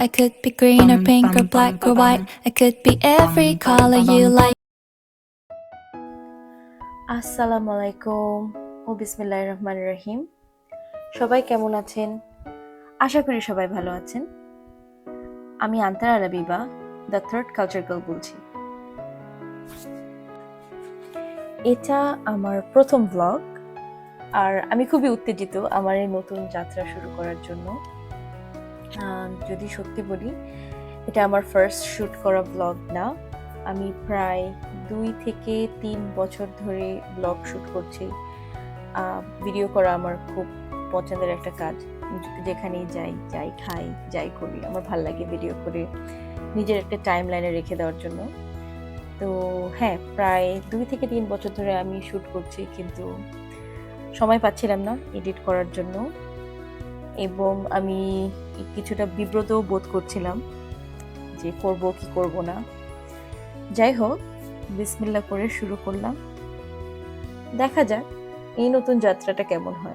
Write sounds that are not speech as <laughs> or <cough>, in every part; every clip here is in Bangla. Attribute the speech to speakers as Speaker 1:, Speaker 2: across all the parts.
Speaker 1: I could be green or pink or black or white. I could be every color you like.
Speaker 2: আসসালামু আলাইকুম ও বিসমিল্লাহ রহমান রহিম। সবাই কেমন আছেন? আশা করি সবাই ভালো আছেন। আমি আন্তার আলাবিবা দ্য থার্ড কালচার গার্ল বলছি। এটা আমার প্রথম ব্লগ আর আমি খুবই উত্তেজিত আমার এই নতুন যাত্রা শুরু করার জন্য। যদি সত্যি বলি, এটা আমার ফার্স্ট শ্যুট করা ব্লগ না। আমি প্রায় দুই থেকে তিন বছর ধরে ব্লগ শ্যুট করছি। ভিডিও করা আমার খুব পছন্দের একটা কাজ। যেখানেই যাই যাই খাই, যাই করি, আমার ভালো লাগে ভিডিও করে নিজের একটা টাইম লাইনে রেখে দেওয়ার জন্য। তো হ্যাঁ প্রায় দুই থেকে তিন বছর ধরে আমি শ্যুট করছি, কিন্তু সময় পাচ্ছিলাম না এডিট করার জন্য। এবং আমি কিছুটা বিব্রতও বোধ করছিলাম যে করব কি করব না। যাই হোক বিসমিল্লা করে শুরু করলাম। দেখা যাক এই নতুন যাত্রাটা কেমন হয়।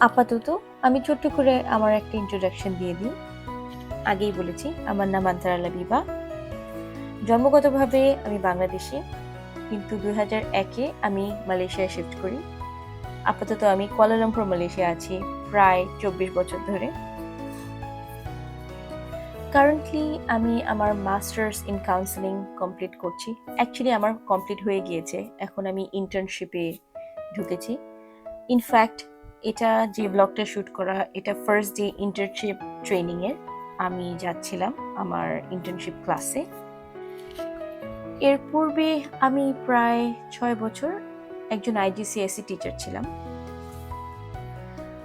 Speaker 2: আপাতত আমি ছোট্ট করে আমার একটা ইন্ট্রোডাকশন দিয়ে দিই। আগেই বলেছি, আমার নাম আন্তারালা বিবা জন্মগতভাবে আমি বাংলাদেশি। কিন্তু দুই হাজার একে আমি মালয়েশিয়ায় শিফট করি। আপাতত আমি কোয়ালালামপুর, মালয়েশিয়া আছি প্রায় চব্বিশ বছর ধরে। কারেন্টলি আমি আমার মাস্টার্স ইন কাউন্সেলিং কমপ্লিট করছি। অ্যাকচুয়ালি আমার কমপ্লিট হয়ে গিয়েছে। এখন আমি ইন্টার্নশিপে ঢুকেছি। ইনফ্যাক্ট এটা যে ব্লগটা শ্যুট করা, এটা ফার্স্ট ডে ইন্টার্নশিপ ট্রেনিংয়ের আমি যাচ্ছিলাম আমার ইন্টার্নশিপ ক্লাসে এর পূর্বে আমি প্রায় ছয় বছর একজন আইজিসিএসসি টিচার ছিলাম।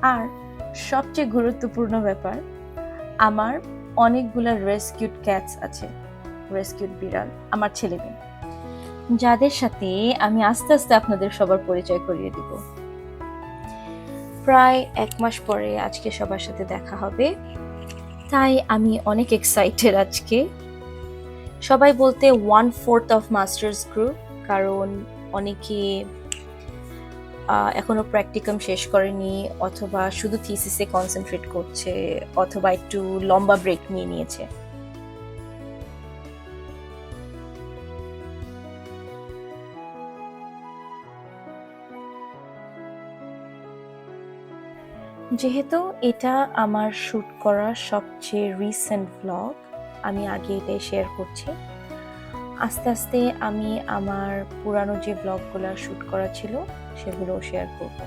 Speaker 2: আর সবচেয়ে গুরুত্বপূর্ণ ব্যাপার, আমার অনেকগুলো রেস্কিউড ক্যাটস আছে রেস্কিউড বিড়াল, আমার ছেলে মেয়ে, যাদের সাথে আমি আস্তে আস্তে আপনাদের সবার পরিচয় করিয়ে দিব। প্রায় এক মাস পরে আজকে সবার সাথে দেখা হবে, তাই আমি অনেক এক্সাইটেড আজকে। সবাই বলতে one fourth of masters group কারণ অনেকে আহ, এখনও প্র্যাকটিকাম শেষ করেনি অথবা শুধু থিসিসে কনসেন্ট্রেট করছে অথবা একটু লম্বা ব্রেক নিয়ে নিয়েছে। যেহেতু এটা আমার শ্যুট করা সবচেয়ে রিসেন্ট ব্লগ আমি আগে এটাই শেয়ার করছি। আস্তে আস্তে আমি আমার পুরানো যে ব্লগগুলো শ্যুট করা ছিল, সেগুলোও শেয়ার করব।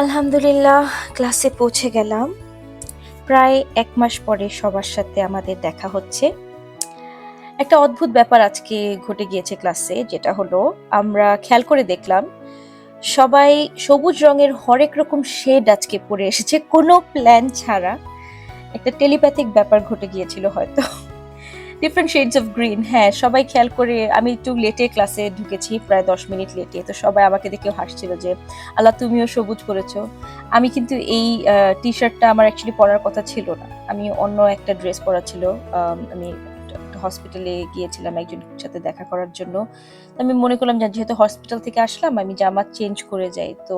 Speaker 2: আলহামদুলিল্লাহ, ক্লাসে পৌঁছে গেলাম। প্রায় এক মাস পরে সবার সাথে আমাদের দেখা হচ্ছে। একটা অদ্ভুত ব্যাপার আজকে ঘটে গিয়েছে ক্লাসে, যেটা হলো আমরা খেয়াল করে দেখলাম, সবাই সবুজ রঙের হরেক রকম শেড আজকে পরে এসেছে। কোনো প্ল্যান ছাড়া একটা টেলিপ্যাথিক ব্যাপার ঘটে গিয়েছিল হয়তো। ডিফারেন্ট শেডস অফ গ্রিন হ্যাঁ সবাই খেয়াল করে আমি একটু লেটে ক্লাসে ঢুকেছি প্রায় দশ মিনিট লেটে তো সবাই আমাকে দেখে হাসছিল যে আল্লাহ তুমিও সবুজ করেছ। আমি কিন্তু এই টি শার্টটা আমার অ্যাকচুয়ালি পরার কথা ছিল না। আমি অন্য একটা ড্রেস পরা ছিল আম, হসপিটালে গিয়েছিলাম একজনের সাথে দেখা করার জন্য। আমি মনে করলাম যেহেতু হসপিটাল থেকে আসলাম আমি জামা চেঞ্জ করে যাই তো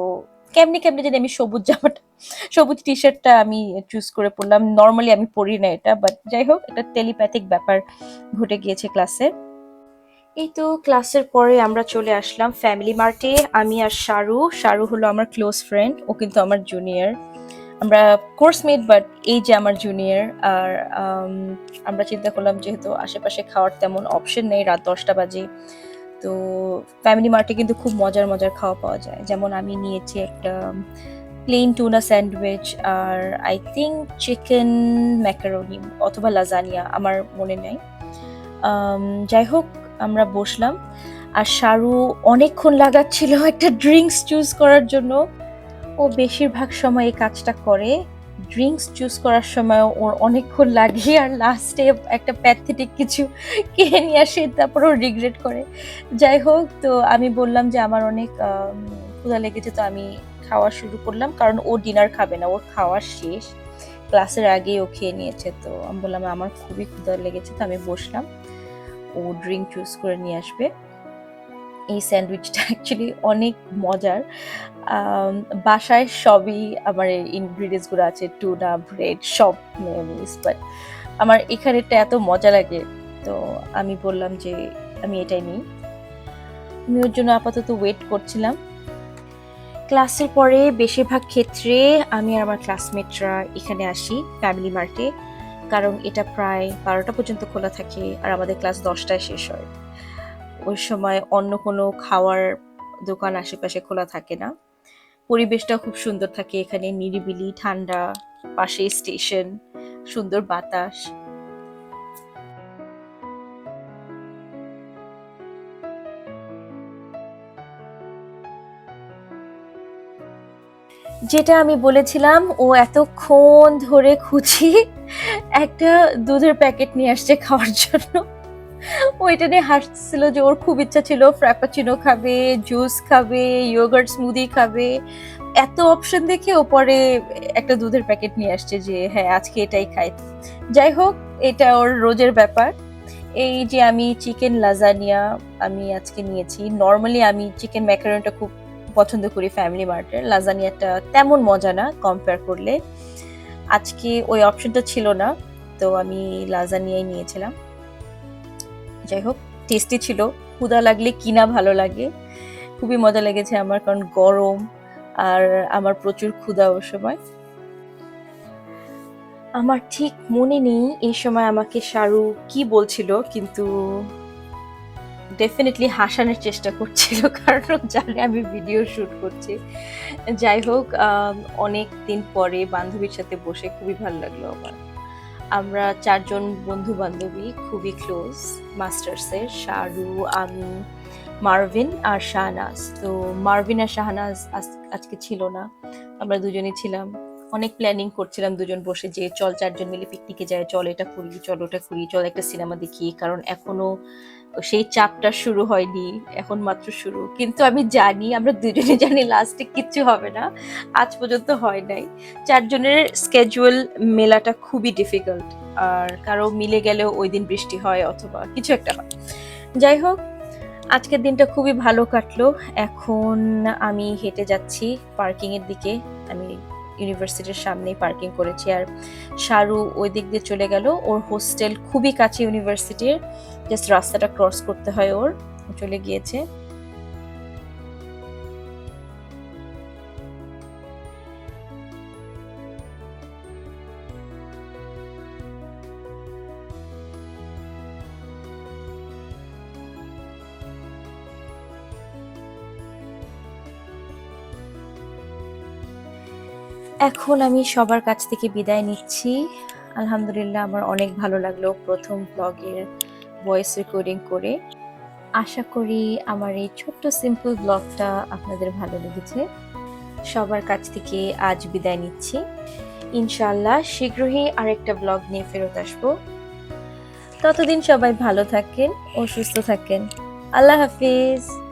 Speaker 2: কেমনি কেমনি জানি আমি সবুজ জামাটা সবুজ টি শার্টটা আমি চুজ করে পড়লাম নর্মালি আমি পরি না এটা বাট যাই হোক এটা টেলিপ্যাথিক ব্যাপার ঘটে গিয়েছে ক্লাসে এই তো ক্লাসের পরে আমরা চলে আসলাম ফ্যামিলি মার্টে আমি আর শারু শারু হলো আমার ক্লোজ ফ্রেন্ড ও কিন্তু আমার জুনিয়র আমরা কোর্স মেট বাট এই যে আমার জুনিয়র আর আম, আমরা চিন্তা করলাম যেহেতু আশেপাশে খাওয়ার তেমন অপশন নেই রাত দশটা বাজে। তো ফ্যামিলি মার্টে কিন্তু খুব মজার মজার খাওয়া পাওয়া যায়। যেমন আমি নিয়েছি একটা প্লেন টুনা স্যান্ডউইচ আর আই থিঙ্ক চিকেন ম্যাকারোনি অথবা লাজানিয়া আমার মনে নেই। যাই হোক, আমরা বসলাম আর শারু অনেকক্ষণ লাগাচ্ছিল একটা ড্রিঙ্কস চুজ করার জন্য। ও বেশিরভাগ সময় এই কাজটা করে। ড্রিঙ্কস চুজ করার সময় ওর অনেকক্ষণ লাগে আর লাস্টে একটা প্যাথেটিক কিছু কিনে নিয়ে আসে, তারপর ও রিগ্রেট করে। যাই হোক, তো আমি বললাম যে আমার অনেক ক্ষুধা লেগেছে, তো আমি খাওয়া শুরু করলাম। কারণ ও ডিনার খাবে না, ওর খাওয়া শেষ। ক্লাসের আগেই ও খেয়ে নিয়েছে, তো আমি বললাম আমার খুবই ক্ষুধা লেগেছে, তো আমি বসলাম। ও ড্রিঙ্ক চুজ করে নিয়ে আসবে। এই স্যান্ডউইচটা অ্যাকচুয়ালি অনেক মজার। বাসায় সবই আমার ইনগ্রিডিয়েন্টসগুলো আছে টুনা ব্রেড সব মেয়নিজ বাট আমার এখানেটা এত মজা লাগে, তো আমি বললাম যে আমি এটাই নিই। আমি ওর জন্য আপাতত ওয়েট করছিলাম। ক্লাসের পরে বেশিরভাগ ক্ষেত্রে আমি আর আমার ক্লাসমেটরা এখানে আসি ফ্যামিলি মার্টে কারণ এটা প্রায় বারোটা পর্যন্ত খোলা থাকে আর আমাদের ক্লাস দশটায় শেষ হয়। ওই সময় অন্য কোনো খাওয়ার দোকান আশেপাশে খোলা থাকে না। পরিবেশটা খুব সুন্দর থাকে এখানে, নিরিবিলি, ঠান্ডা, পাশে স্টেশন, সুন্দর বাতাস। যেটা আমি বলেছিলাম, ও এতক্ষণ ধরে খুঁজি একটা দুধের প্যাকেট নিয়ে আসছে খাওয়ার জন্য। ও এটা নিয়ে হাসছিল যে ওর খুব ইচ্ছা ছিল ফ্র্যাপাচিনো খাবে জুস খাবে ইয়োগার্ট স্মুদি খাবে। এত অপশন দেখে ও পরে একটা দুধের প্যাকেট নিয়ে আসছে যে হ্যাঁ আজকে এটাই খাই। যাই হোক, এটা ওর রোজের ব্যাপার। এই যে আমি চিকেন লাজানিয়া আমি আজকে নিয়েছি। নর্মালি আমি চিকেন ম্যাকারনটা খুব পছন্দ করি ফ্যামিলি মার্টের লাজানিয়াটা তেমন মজা না কম্পেয়ার করলে। আজকে ওই অপশনটা ছিল না, তো আমি লাজানিয়াই নিয়েছিলাম। যাই হোক টেস্টি ছিল। ক্ষুদা লাগলে কিনা ভালো লাগে? খুবই মজা লেগেছে আমার, কারণ গরম আর আমার প্রচুর ক্ষুধা ও সময়। আমার ঠিক মনে নেই এই সময় আমাকে শাহরু কি বলছিল, কিন্তু ডেফিনেটলি হাসানোর চেষ্টা করছিল, <laughs> কারণ জানে আমি ভিডিও শুট করছি। যাই হোক অনেক দিন পরে বান্ধবীর সাথে বসে খুবই ভালো লাগল আমার। আমরা চারজন বন্ধু বান্ধবী খুবই ক্লোজ মাস্টার্সের শাহরু, আমি, মার্ভিন আর শাহনাজ। তো মার্ভিন আর শাহনাজ আজ- আজকে ছিল না। আমরা দুজনেই ছিলাম। অনেক প্ল্যানিং করছিলাম দুজন বসে যে চল চারজন মিলে পিকনিকে যায়, চল এটা করি, চল ওটা করি, চল একটা সিনেমা দেখি। কারণ এখনও সেই চাপটা শুরু হয়নি, এখন মাত্র শুরু। কিন্তু আমি জানি, আমরা দুজনে জানি লাস্টে কিচ্ছু হবে না, আজ পর্যন্ত হয় নাই। চারজনের স্কেজুয়াল মেলাটা খুবই ডিফিকাল্ট আর কারও মিলে গেলেও ওই দিন বৃষ্টি হয় অথবা কিছু একটা হয়। যাই হোক, আজকের দিনটা খুবই ভালো কাটলো। এখন আমি হেঁটে যাচ্ছি পার্কিং এর দিকে। আমি ইউনিভার্সিটির সামনেই পার্কিং করেছি। আর শারু ওই দিক দিয়ে চলে গেল। ওর হোস্টেল খুবই কাছে ইউনিভার্সিটির। জাস্ট রাস্তাটা ক্রস করতে হয় ওর। চলে গিয়েছে। এখন আমি সবার কাছ থেকে বিদায় নিচ্ছি। আলহামদুলিল্লাহ আমার অনেক ভালো লাগল প্রথম ব্লগের ভয়েস রেকর্ডিং করে। আশা করি আমার এই ছোট্ট সিম্পল ব্লগটা আপনাদের ভালো লেগেছে। সবার কাছ থেকে আজ বিদায় নিচ্ছি। ইনশাল্লাহ শীঘ্রই আরেকটা ব্লগ নিয়ে ফেরত আসব। ততদিন সবাই ভালো থাকেন ও সুস্থ থাকেন। আল্লাহ হাফিজ।